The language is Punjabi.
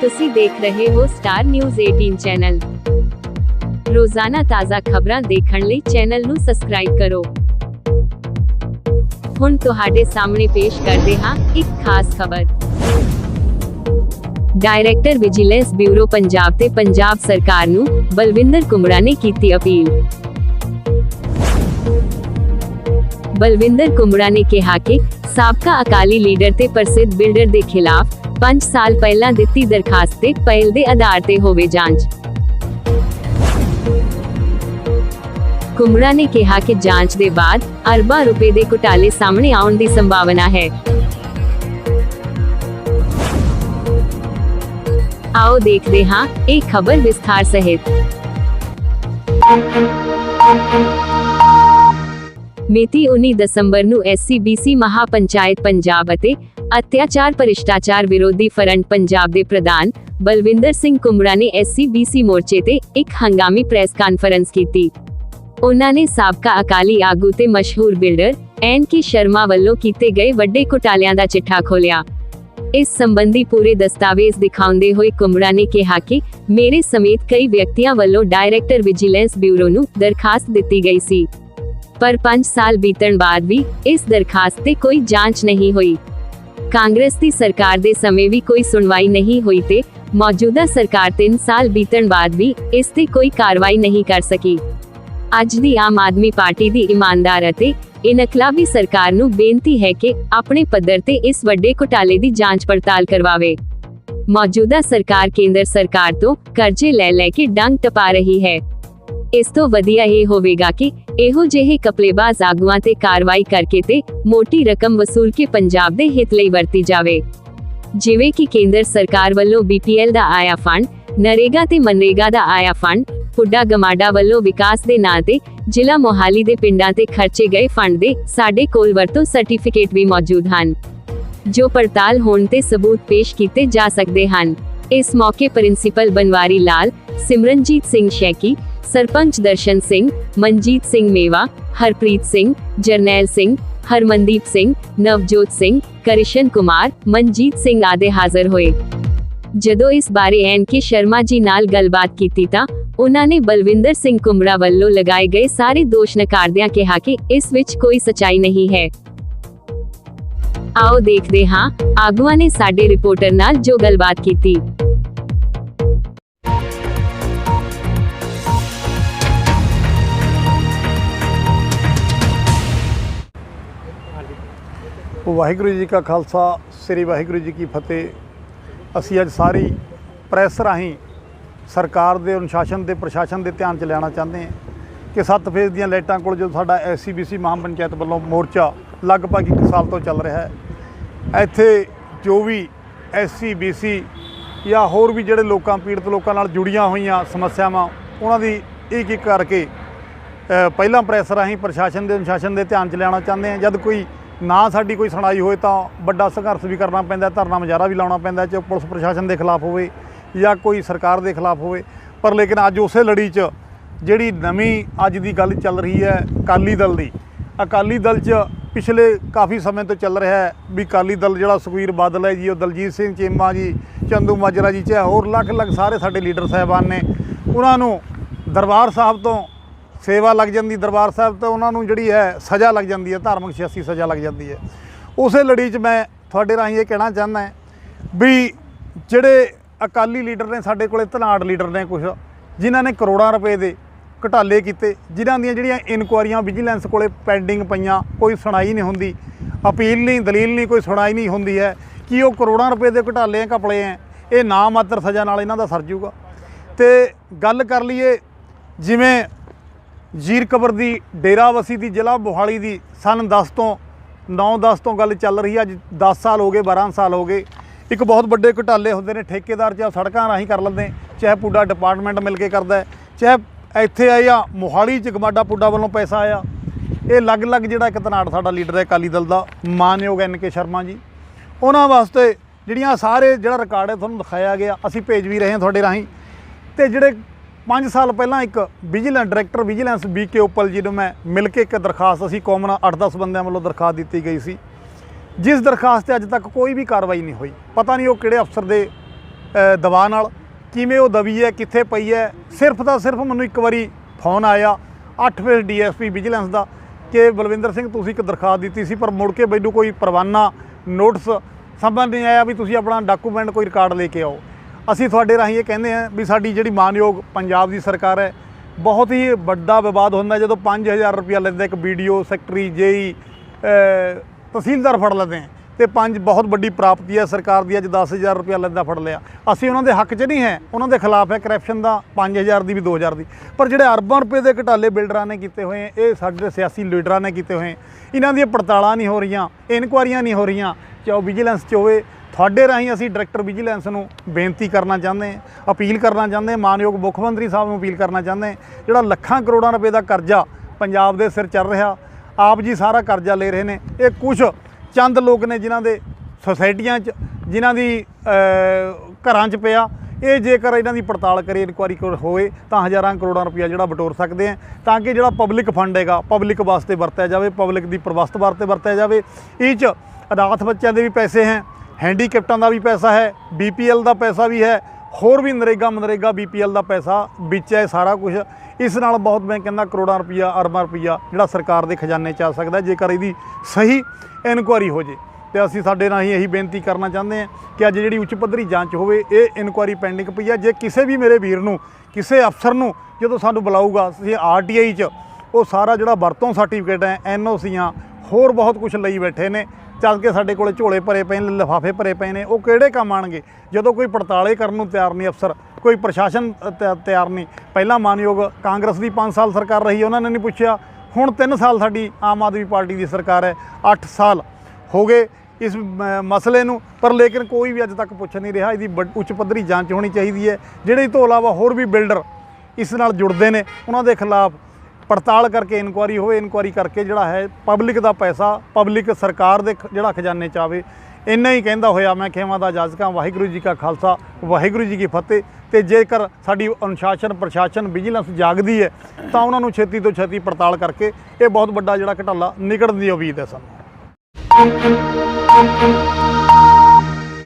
ਤੁਸੀਂ ਦੇਖ ਰਹੇ ਹੋ ਸਟਾਰ ਨਿਊਜ਼ 18 ਚੈਨਲ ਰੋਜ਼ਾਨਾ ਤਾਜ਼ਾ ਖਬਰਾਂ ਦੇਖਣ ਲਈ ਚੈਨਲ ਨੂੰ ਸਬਸਕ੍ਰਾਈਬ ਕਰੋ। ਹੁਣ ਤੁਹਾਡੇ ਸਾਹਮਣੇ ਪੇਸ਼ ਕਰਦੇ ਹਾਂ ਇੱਕ ਖਾਸ ਖਬਰ। ਡਾਇਰੈਕਟਰ ਵਿਜੀਲੈਂਸ ਬਿਊਰੋ ਪੰਜਾਬ ਤੇ ਪੰਜਾਬ ਸਰਕਾਰ ਨੂੰ ਬਲਵਿੰਦਰ ਕੁਮੜਾ ਨੇ ਕੀਤੀ ਅਪੀਲ। ਬਲਵਿੰਦਰ ਕੁਮੜਾ ਨੇ ਕਿਹਾ ਕਿ ਸਾਬਕਾ ਅਕਾਲੀ ਲੀਡਰ ਤੇ ਪ੍ਰਸਿੱਧ ਬਿਲਡਰ ਦੇ ਖਿਲਾਫ 5 ਸਾਲ ਪਹਿਲਾਂ ਦਿੱਤੀ ਦਰਖਾਸਤ ਤੇ ਪਹਿਲ ਦੇ ਆਧਾਰ ਤੇ ਹੋਵੇ ਜਾਂਚ। ਕੁਮੜਾ ਨੇ ਕਿਹਾ ਕਿ ਜਾਂਚ ਦੇ ਬਾਅਦ ਅਰਬਾਂ ਰੁਪਏ ਦੇ ਘੁਟਾਲੇ ਸਾਹਮਣੇ ਆਉਣ ਦੀ ਸੰਭਾਵਨਾ ਹੈ। ਆਓ ਦੇਖਦੇ ਹਾਂ ਇਹ ਖਬਰ ਵਿਸਥਾਰ ਸਹਿਤ। ਮਿਤੀ 19 ਦਸੰਬਰ ਨੂੰ ਐਸਸੀਬੀਸੀ ਮਹਾਪੰਚਾਇਤ ਪੰਜਾਬ ਅਤੇ ਅਤਿਆਚਾਰ ਭ੍ਰਿਸ਼ਟਾਚਾਰ ਵਿਰੋਧੀ ਫਰੰਟ ਪੰਜਾਬ ਦੇ ਪ੍ਰਧਾਨ ਬਲਵਿੰਦਰ ਸਿੰਘ ਕੁਮੜਾ ਨੇ ਐਸਸੀਬੀਸੀ ਮੋਰਚੇ ਤੇ ਇੱਕ ਹੰਗਾਮੀ ਪ੍ਰੈਸ ਕਾਨਫਰੰਸ ਕੀਤੀ। ਉਹਨਾਂ ਨੇ ਸਾਬਕਾ ਅਕਾਲੀ ਆਗੂ ਤੇ ਮਸ਼ਹੂਰ ਬਿਲਡਰ ਐਨ ਕੇ ਸ਼ਰਮਾ ਵੱਲੋਂ ਕੀਤੇ ਗਏ ਵੱਡੇ ਘੁਟਾਲਿਆਂ ਦਾ ਚਿੱਠਾ ਖੋਲਿਆ ਇਸ ਸੰਬੰਧੀ ਪੂਰੇ ਦਸਤਾਵੇਜ਼ ਦਿਖਾਉਂਦੇ ਹੋਏ ਕੁਮੜਾ ਨੇ ਕਿਹਾ ਕਿ ਮੇਰੇ ਸਮੇਤ ਕਈ ਵਿਅਕਤੀਆਂ ਵੱਲੋਂ ਡਾਇਰੈਕਟਰ ਵਿਜੀਲੈਂਸ ਬਿਊਰੋ ਨੂੰ ਦਰਖਾਸਤ ਦਿੱਤੀ ਗਈ ਸੀ। ਪਰ 5 ਸਾਲ ਬੀਤਣ ਬਾਅਦ ਵੀ ਇਸ ਦਰਖਾਸਤ ਤੇ ਕੋਈ ਜਾਂਚ ਨਹੀਂ ਹੋਈ। ਕਾਂਗਰਸ ਦੀ ਸਰਕਾਰ ਦੇ ਸਮੇਂ ਵੀ ਕੋਈ ਸੁਣਵਾਈ ਨਹੀਂ ਹੋਈ ਤੇ ਮੌਜੂਦਾ ਸਰਕਾਰ 3 ਸਾਲ ਬੀਤਣ ਬਾਅਦ ਵੀ ਇਸ ਤੇ ਕੋਈ ਕਾਰਵਾਈ ਨਹੀਂ ਕਰ ਸਕੀ। ਅੱਜ ਦੀ ਆਮ ਆਦਮੀ ਪਾਰਟੀ ਦੀ ਇਮਾਨਦਾਰ ਅਤੇ ਇਨਕਲਾਬੀ ਸਰਕਾਰ ਨੂੰ ਬੇਨਤੀ ਹੈ ਕਿ ਆਪਣੇ ਪੱਧਰ ਤੇ ਇਸ ਵੱਡੇ ਘੁਟਾਲੇ ਦੀ ਜਾਂਚ ਪੜਤਾਲ ਕਰਵਾਵੇ। ਮੌਜੂਦਾ ਸਰਕਾਰ ਕੇਂਦਰ ਸਰਕਾਰ ਤੋਂ ਕਰਜ਼ੇ ਲੈ ਲੈ ਕੇ ਡੰਗ ਟਪਾ ਰਹੀ ਹੈ। ਇਸ ਤੋਂ ਵਧੀਆ ਇਹ ਹੋਵੇਗਾ ਕਿ ਇਹੋ ਜਿਹੇ ਕਪਲੇਬਾਜ਼ ਆਗੂਆਂ ਤੇ ਕਾਰਵਾਈ ਕਰਕੇ ਤੇ ਮੋਟੀ ਰਕਮ ਵਸੂਲ ਕੇ ਪੰਜਾਬ ਦੇ ਹਿੱਤ ਲਈ ਵਰਤੀ ਜਾਵੇ। ਜਿਵੇਂ ਕਿ ਕੇਂਦਰ ਸਰਕਾਰ ਵੱਲੋਂ ਬੀਪੀਐਲ ਦਾ ਆਇਆ ਫੰਡ, ਨਰੇਗਾ ਤੇ ਮਨਰੇਗਾ ਦਾ ਆਇਆ ਫੰਡ ਪੁੱਡਾ ਗਮਾਡਾ ਵੱਲੋਂ ਵਿਕਾਸ ਦੇ ਨਾਂ ਤੇ ਜ਼ਿਲ੍ਹਾ ਮੋਹਾਲੀ ਦੇ ਪਿੰਡਾਂ ਤੇ ਖਰਚੇ ਗਏ ਫੰਡ ਦੇ ਸਾਡੇ ਕੋਲ ਵਰਤੋਂ ਸਰਟੀਫਿਕੇਟ ਵੀ ਮੌਜੂਦ ਹਨ, ਜੋ ਪੜਤਾਲ ਹੋਣ ਤੇ ਸਬੂਤ ਪੇਸ਼ ਕੀਤੇ ਜਾ ਸਕਦੇ ਹਨ। ਇਸ ਮੌਕੇ ਪ੍ਰਿੰਸੀਪਲ ਬਨਵਾਰੀ ਲਾਲ, ਸਿਮਰਨਜੀਤ ਸਿੰਘ ਸ਼ੈਕੀ ਸਰਪੰਚ ਦਰਸ਼ਨ ਸਿੰਘ, ਮਨਜੀਤ ਸਿੰਘ ਮੇਵਾ, ਹਰਪ੍ਰੀਤ ਸਿੰਘ, ਜਰਨੈਲ ਸਿੰਘ, ਹਰਮਨਦੀਪ ਸਿੰਘ, ਨਵਜੋਤ ਸਿੰਘ, ਕਰਿਸ਼ਨ ਕੁਮਾਰ, ਮਨਜੀਤ ਸਿੰਘ ਆਦਿ ਹਾਜ਼ਰ ਹੋਏ। ਜਦੋਂ ਇਸ ਬਾਰੇ ਐਨ ਕੇ ਸ਼ਰਮਾ ਜੀ ਨਾਲ ਗੱਲਬਾਤ ਕੀਤੀ ਤਾਂ ਉਹਨਾਂ ਨੇ ਬਲਵਿੰਦਰ ਸਿੰਘ ਕੁਮਰਾ ਵੱਲੋਂ ਲਗਾਏ ਗਏ ਸਾਰੇ ਦੋਸ਼ ਨਕਾਰਦਿਆਂ ਕਿਹਾ ਕਿ ਇਸ ਵਿੱਚ ਕੋਈ ਸਚਾਈ ਨਹੀਂ ਹੈ। ਆਓ ਦੇਖਦੇ ਹਾਂ, ਆਗੂਆਂ ਨੇ ਸਾਡੇ ਰਿਪੋਰਟਰ ਨਾਲ ਜੋ ਗੱਲਬਾਤ ਕੀਤੀ। ਵਾਹਿਗੁਰੂ ਜੀ ਕਾ ਖਾਲਸਾ, ਸ੍ਰੀ ਵਾਹਿਗੁਰੂ ਜੀ ਕੀ ਫਤਿਹ। ਅਸੀਂ ਅੱਜ ਸਾਰੀ ਪ੍ਰੈਸ ਰਾਹੀਂ ਸਰਕਾਰ ਦੇ ਅਨੁਸ਼ਾਸਨ ਦੇ ਪ੍ਰਸ਼ਾਸਨ ਦੇ ਧਿਆਨ ਚ ਲਿਆਉਣਾ ਚਾਹੁੰਦੇ ਹਾਂ ਕਿ ਸੱਤ ਫੇਜ਼ ਦੀਆਂ ਲਾਈਟਾਂ ਕੋਲ ਜੋ ਸਾਡਾ ਐਸਸੀਬੀਸੀ ਮਹਾਂ ਪੰਚਾਇਤ ਵੱਲੋਂ ਮੋਰਚਾ ਲਗਭਗ 1 ਸਾਲ ਤੋਂ ਚੱਲ ਰਿਹਾ ਹੈ, ਇੱਥੇ ਜੋ ਵੀ ਐਸਸੀਬੀਸੀ ਜਾਂ ਹੋਰ ਵੀ ਜਿਹੜੇ ਲੋਕਾਂ, ਪੀੜਤ ਲੋਕਾਂ ਨਾਲ ਜੁੜੀਆਂ ਹੋਈਆਂ ਸਮੱਸਿਆਵਾਂ, ਉਹਨਾਂ ਦੀ ਇੱਕ ਇੱਕ ਕਰਕੇ ਪਹਿਲਾਂ ਪ੍ਰੈਸ ਰਾਹੀਂ ਪ੍ਰਸ਼ਾਸਨ ਦੇ ਅਨੁਸ਼ਾਸਨ ਦੇ ਧਿਆਨ ਚ ਲਿਆਉਣਾ ਚਾਹੁੰਦੇ ਹਾਂ। ਜਦ ਕੋਈ ਨਾ ਸਾਡੀ ਕੋਈ ਸੁਣਾਈ ਹੋਏ ਤਾਂ ਵੱਡਾ ਸੰਘਰਸ਼ ਵੀ ਕਰਨਾ ਪੈਂਦਾ, ਧਰਨਾ ਮੁਜ਼ਾਹਰਾ ਵੀ ਲਾਉਣਾ ਪੈਂਦਾ ਚਾਹੇ ਪੁਲਿਸ ਪ੍ਰਸ਼ਾਸਨ ਦੇ ਖਿਲਾਫ ਹੋਵੇ ਜਾਂ ਕੋਈ ਸਰਕਾਰ ਦੇ ਖਿਲਾਫ ਹੋਵੇ। ਪਰ ਲੇਕਿਨ ਅੱਜ ਉਸੇ ਲੜੀ 'ਚ ਜਿਹੜੀ ਨਵੀਂ ਅੱਜ ਦੀ ਗੱਲ ਚੱਲ ਰਹੀ ਹੈ ਅਕਾਲੀ ਦਲ ਦੀ, ਅਕਾਲੀ ਦਲ 'ਚ ਪਿਛਲੇ ਕਾਫੀ ਸਮੇਂ ਤੋਂ ਚੱਲ ਰਿਹਾ ਹੈ ਵੀ ਅਕਾਲੀ ਦਲ ਜਿਹੜਾ ਸੁਖਵੀਰ ਬਾਦਲ ਹੈ ਜੀ, ਉਹ ਦਲਜੀਤ ਸਿੰਘ ਚੀਮਾ ਜੀ, ਚੰਦੂ ਮਾਜਰਾ ਜੀ, ਚਾਹੇ ਹੋਰ ਲੱਖ ਲੱਖ ਸਾਰੇ ਸਾਡੇ ਲੀਡਰ ਸਾਹਿਬਾਨ ਨੇ, ਉਹਨਾਂ ਨੂੰ ਦਰਬਾਰ ਸਾਹਿਬ ਤੋਂ ਸੇਵਾ ਲੱਗ ਜਾਂਦੀ ਦਰਬਾਰ ਸਾਹਿਬ ਤੋਂ ਉਹਨਾਂ ਨੂੰ ਜਿਹੜੀ ਹੈ ਸਜ਼ਾ ਲੱਗ ਜਾਂਦੀ ਹੈ, ਧਾਰਮਿਕ ਸਿਆਸੀ ਸਜ਼ਾ ਲੱਗ ਜਾਂਦੀ ਹੈ। ਉਸੇ ਲੜੀ 'ਚ ਮੈਂ ਤੁਹਾਡੇ ਰਾਹੀਂ ਇਹ ਕਹਿਣਾ ਚਾਹੁੰਦਾ ਵੀ ਜਿਹੜੇ ਅਕਾਲੀ ਲੀਡਰ ਨੇ, ਸਾਡੇ ਕੋਲੇ ਧਨਾੜ ਲੀਡਰ ਨੇ ਕੁਝ ਜਿਨ੍ਹਾਂ ਨੇ ਕਰੋੜਾਂ ਰੁਪਏ ਦੇ ਘਟਾਲੇ ਕੀਤੇ, ਜਿਨ੍ਹਾਂ ਦੀਆਂ ਜਿਹੜੀਆਂ ਇਨਕੁਆਰੀਆਂ ਵਿਜੀਲੈਂਸ ਕੋਲੇ ਪੈਂਡਿੰਗ ਪਈਆਂ, ਕੋਈ ਸੁਣਾਈ ਨਹੀਂ ਹੁੰਦੀ, ਅਪੀਲ ਨਹੀਂ, ਦਲੀਲ ਨਹੀਂ, ਕੋਈ ਸੁਣਾਈ ਨਹੀਂ ਹੁੰਦੀ ਹੈ, ਕਿ ਉਹ ਕਰੋੜਾਂ ਰੁਪਏ ਦੇ ਘਟਾਲੇ ਆ ਕਪਲੇ ਆ ਇਹ ਨਾ ਮਾਤਰ ਸਜ਼ਾ ਨਾਲ ਇਹਨਾਂ ਦਾ ਸਰ ਜੂਗਾ। ਤੇ ਗੱਲ ਕਰ ਲਈਏ, ਜਿਵੇਂ ਜੀਰ ਕਬਰ ਦੀ ਡੇਰਾਵਸੀ ਦੀ, ਜ਼ਿਲ੍ਹਾ ਮੋਹਾਲੀ ਦੀ ਸਨ 10 ਤੋਂ 9-10 ਤੋਂ ਗੱਲ ਚੱਲ ਰਹੀ ਹੈ ਅੱਜ 10 ਸਾਲ ਹੋ ਗਏ 12 ਸਾਲ ਹੋ ਗਏ। ਇੱਕ ਬਹੁਤ ਵੱਡੇ ਘਟਾਲੇ ਹੁੰਦੇ ਨੇ, ਠੇਕੇਦਾਰ ਚਾਹੇ ਸੜਕਾਂ ਰਾਹੀਂ ਕਰ ਲੈਂਦੇ। ਚਾਹੇ ਪੁੱਡਾ ਡਿਪਾਰਟਮੈਂਟ ਮਿਲ ਕੇ ਕਰਦਾ ਚਾਹੇ ਇੱਥੇ ਆਇਆ ਮੋਹਾਲੀ ਚ ਗਮਾਡਾ ਪੁੱਡਾ ਵੱਲੋਂ ਪੈਸਾ ਆਇਆ। ਇਹ ਅਲੱਗ-ਅਲੱਗ ਜਿਹੜਾ ਇੱਕ ਤਨਾੜ ਸਾਡਾ ਲੀਡਰ ਹੈ ਅਕਾਲੀ ਦਲ ਦਾ, ਮਾਨਯੋਗ ਐਨ ਕੇ ਸ਼ਰਮਾ ਜੀ। ਉਹਨਾਂ ਵਾਸਤੇ ਜਿਹੜੀਆਂ ਸਾਰੇ ਜਿਹੜਾ ਰਿਕਾਰਡ ਹੈ, ਤੁਹਾਨੂੰ ਦਿਖਾਇਆ ਗਿਆ। ਅਸੀਂ ਭੇਜ ਵੀ ਰਹੇ ਹਾਂ ਤੁਹਾਡੇ ਰਾਹੀਂ। ਤੇ ਜਿਹੜੇ 5 ਸਾਲ ਪਹਿਲਾਂ ਇੱਕ vigilance director vigilance BK Uppal ji ਨੂੰ ਮੈਂ ਮਿਲ ਕੇ ਇੱਕ ਦਰਖਾਸਤ ਅਸੀਂ ਕੌਮਨ 8-10 ਬੰਦਿਆਂ ਵੱਲੋਂ ਦਰਖਾਸਤ ਦਿੱਤੀ ਗਈ ਸੀ। ਜਿਸ ਦਰਖਾਸਤ ਤੇ ਅੱਜ ਤੱਕ ਕੋਈ ਵੀ ਕਾਰਵਾਈ ਨਹੀਂ ਹੋਈ। ਪਤਾ ਨਹੀਂ ਉਹ ਕਿਹੜੇ ਅਫਸਰ ਦੇ ਦਬਾਅ ਨਾਲ ਕਿਵੇਂ ਉਹ ਦਬੀ ਹੈ, ਕਿੱਥੇ ਪਈ ਹੈ। ਸਿਰਫ ਤਾਂ ਸਿਰਫ ਮੈਨੂੰ ਇੱਕ ਵਾਰੀ ਫੋਨ ਆਇਆ 8 ਫੇਸ ਡੀਐਸਪੀ ਵਿਜੀਲੈਂਸ ਦਾ, ਕਿ ਬਲਵਿੰਦਰ ਸਿੰਘ ਤੁਸੀਂ ਇੱਕ ਦਰਖਾਸਤ ਦਿੱਤੀ ਸੀ, ਪਰ ਮੁੜ ਕੇ ਮੈਨੂੰ ਕੋਈ ਪਰਵਾਨਾ, ਨੋਟਿਸ ਸਮਝ ਨਹੀਂ ਆਇਆ ਵੀ ਤੁਸੀਂ ਆਪਣਾ ਡਾਕੂਮੈਂਟ ਕੋਈ ਰਿਕਾਰਡ ਲੈ ਕੇ ਆਓ। ਅਸੀਂ ਤੁਹਾਡੇ ਰਾਹੀਂ ਇਹ ਕਹਿੰਦੇ ਹਾਂ ਵੀ ਸਾਡੀ ਜਿਹੜੀ ਮਾਨਯੋਗ ਪੰਜਾਬ ਦੀ ਸਰਕਾਰ ਹੈ, ਬਹੁਤ ਹੀ ਵੱਡਾ ਵਿਵਾਦ ਹੁੰਦਾ ਜਦੋਂ 5000 ਰੁਪਇਆ ਲੈਂਦਾ ਇੱਕ ਵੀਡੀਓ ਸੈਕਟਰੀ, ਜੇਈ ਤਹਿਸੀਲਦਾਰ ਫੜ ਲੈਂਦੇ ਹੈ ਤੇ ਪੰਜ ਬਹੁਤ ਵੱਡੀ ਪ੍ਰਾਪਤੀ ਹੈ, ਸਰਕਾਰ ਦੀ ਅੱਜ 10000 ਰੁਪਇਆ ਲੈਂਦਾ ਫੜ ਲਿਆ। ਅਸੀਂ ਉਹਨਾਂ ਦੇ ਹੱਕ 'ਚ ਨਹੀਂ ਹੈ, ਉਹਨਾਂ ਦੇ ਖਿਲਾਫ ਹੈ ਕਰਪਸ਼ਨ ਦਾ 5000 ਦੀ ਵੀ 2000 ਦੀ। ਪਰ ਜਿਹੜੇ ਅਰਬਾਂ ਰੁਪਏ ਦੇ ਘਟਾਲੇ ਬਿਲਡਰਾਂ ਨੇ ਕੀਤੇ ਹੋਏ, ਇਹ ਸਾਡੇ ਸਿਆਸੀ ਲੀਡਰਾਂ ਨੇ ਕੀਤੇ ਹੋਏ। ਇਹਨਾਂ ਦੀਆਂ ਪੜਤਾਲਾਂ ਨਹੀਂ ਹੋ ਰਹੀਆਂ, ਇਨਕੁਆਰੀਆਂ ਨਹੀਂ ਹੋ ਰਹੀਆਂ, ਚਾਹੇ ਉਹ ਵਿਜੀਲੈਂਸ 'ਚ ਹੋਵੇ ਤੁਹਾਡੇ ਰਾਹੀਂ ਅਸੀਂ ਡਾਇਰੈਕਟਰ ਵਿਜੀਲੈਂਸ ਨੂੰ ਬੇਨਤੀ ਕਰਨਾ ਚਾਹੁੰਦੇ ਹਾਂ, ਅਪੀਲ ਕਰਨਾ ਚਾਹੁੰਦੇ ਹਾਂ, ਮਾਨਯੋਗ ਮੁੱਖ ਮੰਤਰੀ ਸਾਹਿਬ ਨੂੰ ਅਪੀਲ ਕਰਨਾ ਚਾਹੁੰਦੇ ਜਿਹੜਾ ਲੱਖਾਂ ਕਰੋੜਾਂ ਰੁਪਏ ਦਾ ਕਰਜ਼ਾ ਪੰਜਾਬ ਦੇ ਸਿਰ ਚੱਲ ਰਿਹਾ, ਆਪ ਜੀ ਸਾਰਾ ਕਰਜ਼ਾ ਲੈ ਰਹੇ ਨੇ। ਇਹ ਕੁਝ ਚੰਦ ਲੋਕ ਨੇ ਜਿਨ੍ਹਾਂ ਦੇ ਸੁਸਾਇਟੀਆਂ 'ਚ, ਜਿਨ੍ਹਾਂ ਦੀ ਘਰਾਂ 'ਚ ਪਿਆ। ਇਹ ਜੇਕਰ ਇਹਨਾਂ ਦੀ ਪੜਤਾਲ ਕਰੇ ਇਨਕੁਆਰੀ ਹੋਵੇ ਤਾਂ ਹਜ਼ਾਰਾਂ ਕਰੋੜਾਂ ਰੁਪਇਆ ਜਿਹੜਾ ਬਟੋਰ ਸਕਦੇ ਆ, ਤਾਂ ਕਿ ਜਿਹੜਾ ਪਬਲਿਕ ਫੰਡ ਹੈਗਾ, ਪਬਲਿਕ ਵਾਸਤੇ ਵਰਤਿਆ ਜਾਵੇ, ਪਬਲਿਕ ਦੀ ਪ੍ਰਵਸਤ ਵਾਸਤੇ ਵਰਤਿਆ ਜਾਵੇ। ਇਹ 'ਚ ਅਨਾਥ ਬੱਚਿਆਂ ਦੇ ਵੀ ਪੈਸੇ ਹੈ ਹੈਂਡੀਕੈਪਟਾਂ ਦਾ ਵੀ ਪੈਸਾ ਹੈ ਬੀਪੀਐਲ ਦਾ ਪੈਸਾ ਵੀ ਹੈ, ਹੋਰ ਵੀ ਨਰੇਗਾ ਮਨਰੇਗਾ ਬੀਪੀਐਲ ਦਾ ਪੈਸਾ ਵਿੱਚ ਹੈ ਸਾਰਾ ਕੁਝ ਇਸ ਨਾਲ ਬਹੁਤ ਮੈਂ ਕਹਿੰਦਾ ਕਰੋੜਾਂ ਰੁਪਈਆ, ਅਰਬਾਂ ਰੁਪਈਆ ਜਿਹੜਾ ਸਰਕਾਰ ਦੇ ਖਜ਼ਾਨੇ 'ਚ ਆ ਸਕਦਾ ਜੇਕਰ ਇਹਦੀ ਸਹੀ ਇਨਕੁਆਰੀ ਹੋ ਜੇ। ਤੇ ਅਸੀਂ ਸਾਡੇ ਨਾਲ ਹੀ ਇਹੀ ਬੇਨਤੀ ਕਰਨਾ ਚਾਹੁੰਦੇ ਹਾਂ ਕਿ ਅੱਜ ਜਿਹੜੀ ਉੱਚ ਪੱਧਰੀ ਜਾਂਚ ਹੋਵੇ, ਇਹ ਇਨਕੁਆਰੀ ਪੈਂਡਿੰਗ ਪਈ ਹੈ ਜੇ ਕਿਸੇ ਵੀ ਮੇਰੇ ਵੀਰ ਨੂੰ, ਕਿਸੇ ਅਫਸਰ ਨੂੰ ਜਦੋਂ ਸਾਨੂੰ ਬੁਲਾਊਗਾ, ਅਸੀਂ ਆਰਟੀਆਈ 'ਚ, ਉਹ ਸਾਰਾ ਜਿਹੜਾ ਵਰਤੋਂ ਸਰਟੀਫਿਕੇਟ ਹੈ ਐਨਓਸੀਆਂ ਹੋਰ ਬਹੁਤ ਕੁਝ ਲਈ ਬੈਠੇ ਨੇ। ਚੱਲ ਕੇ ਸਾਡੇ ਕੋਲੇ ਝੋਲੇ ਭਰੇ ਪਏ ਨੇ, ਲਿਫਾਫੇ ਭਰੇ ਪਏ ਨੇ, ਉਹ ਕਿਹੜੇ ਕੰਮ ਆਣਗੇ? ਜਦੋਂ ਕੋਈ ਪੜਤਾਲੇ ਕਰਨ ਨੂੰ ਤਿਆਰ ਨਹੀਂ ਅਫਸਰ, ਕੋਈ ਪ੍ਰਸ਼ਾਸਨ ਤਿਆ- ਤਿਆਰ ਨਹੀਂ। ਪਹਿਲਾਂ ਮਾਨਯੋਗ ਕਾਂਗਰਸ ਦੀ 5 ਸਾਲ ਸਰਕਾਰ ਰਹੀ, ਉਹਨਾਂ ਨੇ ਨਹੀਂ ਪੁੱਛਿਆ। ਹੁਣ 3 ਸਾਲ ਸਾਡੀ ਆਮ ਆਦਮੀ ਪਾਰਟੀ ਦੀ ਸਰਕਾਰ ਹੈ 8 ਸਾਲ ਹੋ ਗਏ ਇਸ ਮ- ਮਸਲੇ ਨੂੰ, ਪਰ ਲੇਕਿਨ ਕੋਈ ਵੀ ਅੱਜ ਤੱਕ ਪੁੱਛ ਨਹੀਂ ਰਿਹਾ, ਇਹਦੀ ਵੱਡ- ਉੱਚ ਪੱਧਰੀ ਜਾਂਚ ਹੋਣੀ ਚਾਹੀਦੀ ਹੈ। ਜਿਹੜੇ ਇਸ ਤੋਂ ਇਲਾਵਾ ਹੋਰ ਵੀ ਬਿਲਡਰ ਇਸ ਨਾਲ ਜੁੜਦੇ ਨੇ, ਉਹਨਾਂ ਦੇ ਖਿਲਾਫ ਪੜਤਾਲ ਕਰਕੇ ਇਨਕੁਆਰੀ ਹੋਵੇ, ਇਨਕੁਆਰੀ ਕਰਕੇ ਜਿਹੜਾ ਹੈ ਪਬਲਿਕ ਦਾ ਪੈਸਾ, ਪਬਲਿਕ ਸਰਕਾਰ ਦੇ ਖ- ਜਿਹੜਾ ਖਜ਼ਾਨੇ ਚ ਆਵੇ, ਇੰਨਾ ਹੀ ਕਹਿੰਦਾ ਹੋਇਆ ਮੈਂ ਖੇਮਾ ਦਾ ਜਾਜਕਾਂ, ਵਾਹਿਗੁਰੂ ਜੀ ਕਾ ਖਾਲਸਾ, ਵਾਹਿਗੁਰੂ ਜੀ ਕੀ ਫਤਿਹ। ਤੇ ਜੇਕਰ ਸਾਡੀ ਅਨੁਸ਼ਾਸਨ, ਪ੍ਰਸ਼ਾਸਨ ਵਿਜੀਲੈਂਸ ਜਾਗਦੀ ਹੈ, ਤਾਂ ਉਹਨਾਂ ਨੂੰ ਛੇਤੀ ਤੋਂ ਛੇਤੀ ਪੜਤਾਲ ਕਰਕੇ ਇਹ ਬਹੁਤ ਵੱਡਾ ਜਿਹੜਾ ਘਟਾਲਾ ਨਿਕਲਣ ਦੀ ਉਮੀਦ ਹੈ ਸਾਨੂੰ।